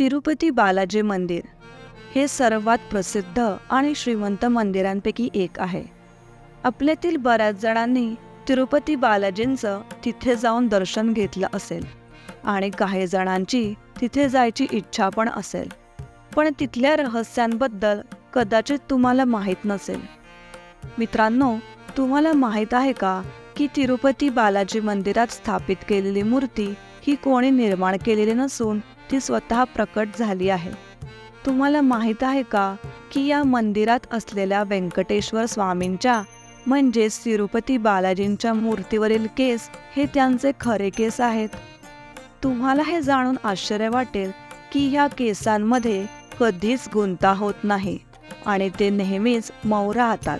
तिरुपती बालाजी मंदिर हे सर्वात प्रसिद्ध आणि श्रीमंत मंदिरांपैकी एक आहे. आपल्यातील बऱ्याच जणांनी तिरुपती बालाजींचं तिथे जाऊन दर्शन घेतलं असेल आणि काही जणांची तिथे जायची इच्छा पण असेल. पण तिथल्या रहस्यांबद्दल कदाचित तुम्हाला माहीत नसेल. मित्रांनो तुम्हाला माहीत आहे का की तिरुपती बालाजी मंदिरात स्थापित केलेली मूर्ती ही कोणी निर्माण केलेली नसून ती स्वतः प्रकट झाली आहे. तुम्हाला माहीत आहे का की या मंदिरात असलेल्या व्यंकटेश्वर स्वामींच्या म्हणजेच तिरुपती बालाजींच्या मूर्तीवरील केस हे त्यांचे खरे केस आहेत. तुम्हाला हे जाणून आश्चर्य वाटेल की ह्या केसांमध्ये कधीच गुंता होत नाही आणि ते नेहमीच मऊ राहतात.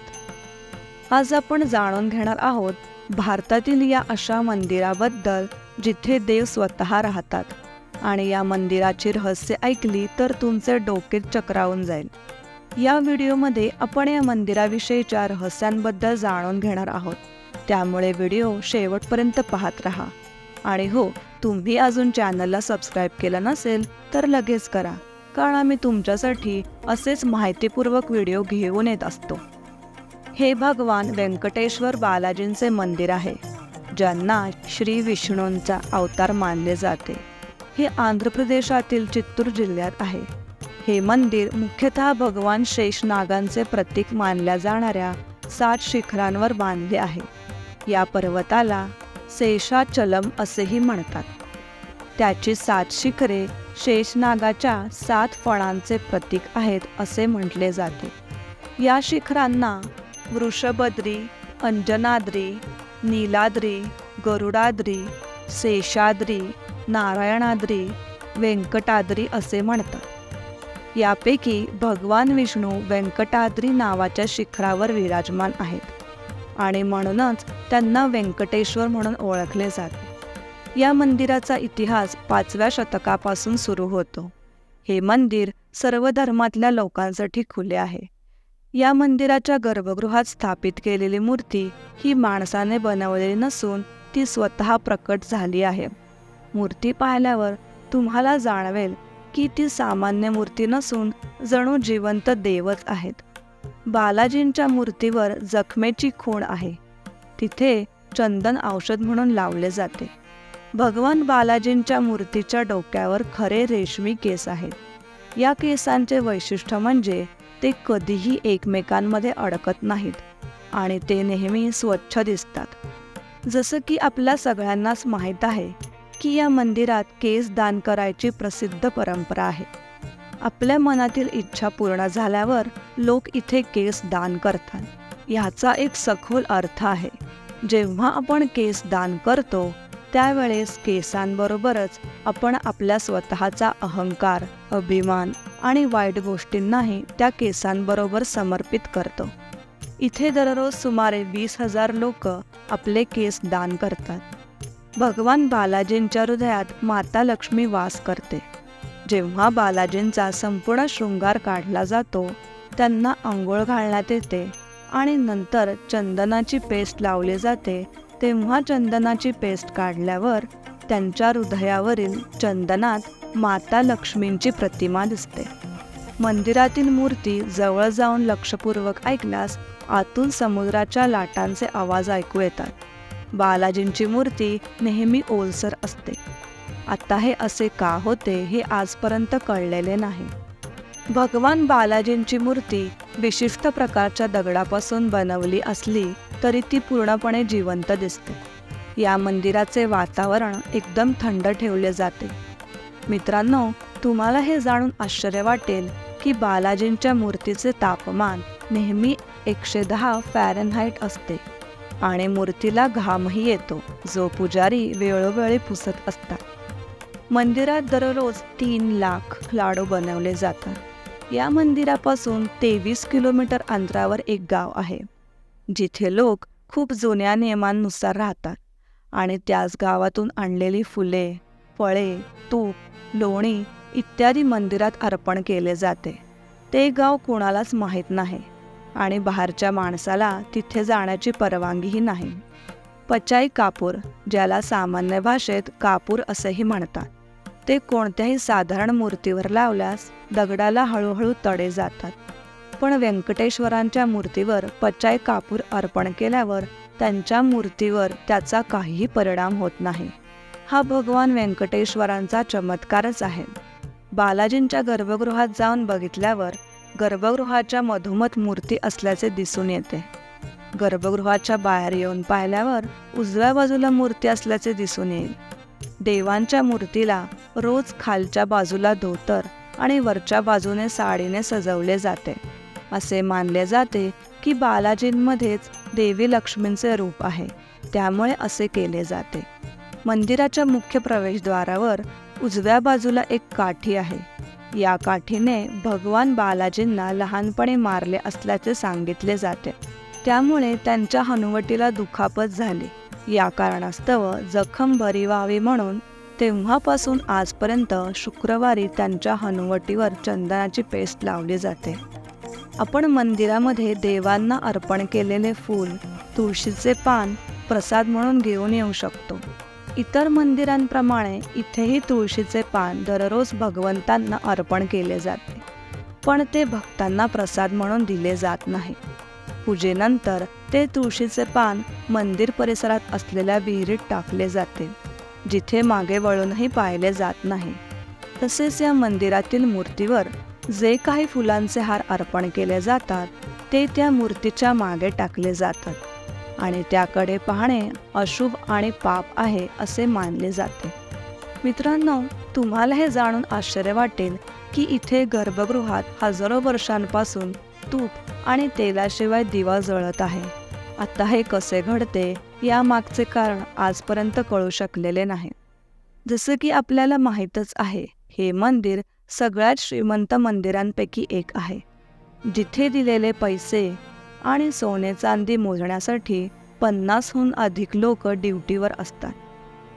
आज आपण जाणून घेणार आहोत भारतातील या अशा मंदिराबद्दल जिथे देव स्वतः राहतात. आणि या मंदिराची रहस्य ऐकली तर तुमचे डोके चक्रावून जाईल. या व्हिडिओमध्ये आपण या मंदिराविषयीच्या रहस्यांबद्दल जाणून घेणार आहोत. त्यामुळे व्हिडिओ शेवटपर्यंत पाहत राहा. आणि हो तुम्ही अजून चॅनलला सबस्क्राईब केलं नसेल तर लगेच करा कारण आम्ही तुमच्यासाठी असेच माहितीपूर्वक व्हिडिओ घेऊन येत असतो. हे भगवान व्यंकटेश्वर बालाजींचे मंदिर आहे ज्यांना श्री विष्णूंचा अवतार मानले जाते. हे आंध्र प्रदेशातील चित्तूर जिल्ह्यात आहे. हे मंदिर मुख्यतः भगवान शेषनागांचे प्रतीक मानल्या जाणाऱ्या सात शिखरांवर बांधले आहे. या पर्वताला शेषाचलम असेही म्हणतात. त्याची सात शिखरे शेषनागाच्या सात फळांचे प्रतीक आहेत असे म्हटले जाते. या शिखरांना वृषभद्री अंजनाद्री नीलाद्री गरुडाद्री शेषाद्री नारायणाद्री व्यंकटाद्री असे म्हणतात. यापैकी भगवान विष्णू व्यंकटाद्री नावाच्या शिखरावर विराजमान आहेत आणि म्हणूनच त्यांना व्यंकटेश्वर म्हणून ओळखले जाते. या मंदिराचा इतिहास पाचव्या शतकापासून सुरू होतो. हे मंदिर सर्व धर्मातल्या लोकांसाठी खुले आहे. या मंदिराच्या गर्भगृहात स्थापित केलेली मूर्ती ही माणसाने बनवलेली नसून ती स्वतः प्रकट झाली आहे. मूर्ती पाहिल्यावर तुम्हाला जाणवेल की ती सामान्य मूर्ती नसून जणू जिवंत देवच आहेत. बालाजींच्या मूर्तीवर जखमेची खूण आहे. तिथे चंदन औषध म्हणून लावले जाते. भगवान बालाजींच्या मूर्तीच्या डोक्यावर खरे रेशमी केस आहेत. या केसांचे वैशिष्ट्य म्हणजे ते कधीही एकमेकांमध्ये अडकत नाहीत आणि ते नेहमी स्वच्छ दिसतात. जसं की आपल्या सगळ्यांनाच माहीत आहे की या मंदिरात केस दान करायची प्रसिद्ध परंपरा आहे. आपल्या मनातील इच्छा पूर्ण झाल्यावर लोक इथे केस दान करतात. ह्याचा एक सखोल अर्थ आहे. जेव्हा आपण केस दान करतो त्यावेळेस केसांबरोबरच आपण आपल्या स्वतःचा अहंकार अभिमान आणि वाईट गोष्टींनाही त्या केसांबरोबर समर्पित करतो. इथे दररोज सुमारे वीस हजार लोक आपले केस दान करतात. भगवान बालाजींच्या हृदयात माता लक्ष्मी वास करते. जेव्हा बालाजींचा संपूर्ण शृंगार काढला जातो त्यांना आंघोळ घालण्यात येते आणि नंतर चंदनाची पेस्ट लावली जाते. तेव्हा चंदनाची पेस्ट काढल्यावर त्यांच्या हृदयावरील चंदनात माता लक्ष्मींची प्रतिमा दिसते. मंदिरातील मूर्ती जवळ जाऊन लक्षपूर्वक ऐकल्यास आतून समुद्राच्या लाटांचे आवाज ऐकू येतात. बालाजींची मूर्ती नेहमी ओलसर असते. आता हे असे का होते हे आजपर्यंत कळलेले नाही. भगवान बालाजींची मूर्ती विशिष्ट प्रकारच्या दगडापासून बनवली असली तरी ती पूर्णपणे जिवंत दिसते. या मंदिराचे वातावरण एकदम थंड ठेवले जाते. मित्रांनो तुम्हाला हे जाणून आश्चर्य वाटेल की बालाजींच्या मूर्तीचे तापमान नेहमी एकशे दहा फॅरनहाईट असते. आणि मूर्तीला घामही येतो. जो पुजारी वेळोवेळी पुसत असतात. मंदिरात दररोज तीन लाख लाडू बनवले जातात. या मंदिरापासून तेवीस किलोमीटर अंतरावर एक गाव आहे. जिथे लोक खूप जुन्या नियमांनुसार राहतात आणि त्याच गावातून आणलेली फुले फळे तूप लोणी इत्यादी मंदिरात अर्पण केले जाते. ते गाव कोणालाच माहीत नाही. आणि बाहेरच्या माणसाला तिथे जाण्याची परवानगीही नाही. पचाई कापूर ज्याला सामान्य भाषेत कापूर असेही म्हणतात ते कोणत्याही साधारण मूर्तीवर लावल्यास दगडाला हळूहळू तडे जातात. पण व्यंकटेश्वरांच्या मूर्तीवर पचाई कापूर अर्पण केल्यावर त्यांच्या मूर्तीवर त्याचा काहीही परिणाम होत नाही. हा भगवान व्यंकटेश्वरांचा चमत्कारच आहे. बालाजींच्या गर्भगृहात जाऊन बघितल्यावर गर्भगृहाच्या मधोमध मूर्ती असल्याचे दिसून येते. गर्भगृहाच्या बाहेर येऊन पाहिल्यावर उजव्या बाजूला मूर्ती असल्याचे दिसून येईल. देवांच्या मूर्तीला रोज खालच्या बाजूला धोतर आणि वरच्या बाजूने साडीने सजवले जाते. असे मानले जाते की बालाजींमध्येच देवी लक्ष्मींचे रूप आहे. त्यामुळे असे केले जाते. मंदिराच्या मुख्य प्रवेशद्वारावर उजव्या बाजूला एक काठी आहे. या काठीने भगवान बालाजींना लहानपणी मारले असल्याचे सांगितले जाते. त्यामुळे त्यांच्या हनुवटीला दुखापत झाली. या कारणास्तव जखम बरी व्हावी म्हणून तेव्हापासून आजपर्यंत शुक्रवारी त्यांच्या हनुवटीवर चंदनाची पेस्ट लावली जाते. आपण मंदिरामध्ये देवांना अर्पण केलेले फूल तुळशीचे पान प्रसाद म्हणून घेऊन येऊ शकतो. इतर मंदिरांप्रमाणे इथेही तुळशीचे पान दररोज भगवंतांना अर्पण केले जाते. पण ते भक्तांना प्रसाद म्हणून दिले जात नाही. पूजेनंतर ते तुळशीचे पान मंदिर परिसरात असलेल्या विहिरीत टाकले जाते जिथे मागे वळूनही पाहिले जात नाही. तसेच या मंदिरातील मूर्तीवर जे काही फुलांचे हार अर्पण केले जातात ते त्या मूर्तीच्या मागे टाकले जातात. आणि त्याकडे पाहणे अशुभ आणि पाप आहे असे मानले जाते. मित्रांनो तुम्हाला हे जाणून आश्चर्य वाटेल की इथे गर्भगृहात हजारो वर्षांपासून तूप आणि तेलाशिवाय दिवा जळत आहे. आता हे कसे घडते यामागचे कारण आजपर्यंत कळू शकलेले नाही. जसं की आपल्याला माहीतच आहे हे मंदिर सगळ्यात श्रीमंत मंदिरांपैकी एक आहे. जिथे दिलेले पैसे आणि सोने चांदी मोजण्यासाठी पन्नासहून अधिक लोक ड्युटीवर असतात.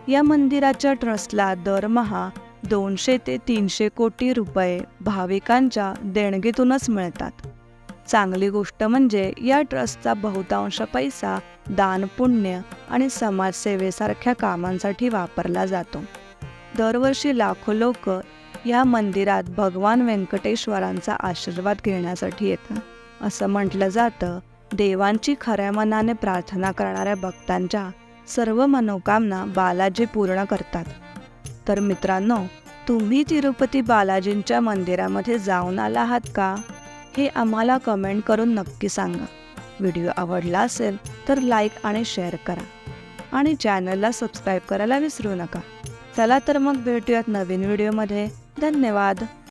या मंदिराच्या ट्रस्टला दरमहा दोनशे ते तीनशे कोटी रुपये भाविकांच्या देणगीतूनच मिळतात. चांगली गोष्ट म्हणजे या ट्रस्टचा बहुतांश पैसा दानपुण्य आणि समाजसेवेसारख्या कामांसाठी वापरला जातो. दरवर्षी लाखो लोक या मंदिरात भगवान व्यंकटेश्वरांचा आशीर्वाद घेण्यासाठी येतात. असं म्हटलं जातं. देवांची खऱ्या मनाने प्रार्थना करणाऱ्या भक्तांच्या सर्व मनोकामना बालाजी पूर्ण करतात. तर मित्रांनो तुम्ही तिरुपती बालाजींच्या मंदिरामध्ये जाऊन आला आहात का? हे आम्हाला कमेंट करून नक्की सांगा. व्हिडिओ आवडला असेल तर लाईक आणि शेअर करा. आणि चॅनलला सबस्क्राईब करायला विसरू नका. चला तर मग भेटूयात नवीन व्हिडिओमध्ये धन्यवाद!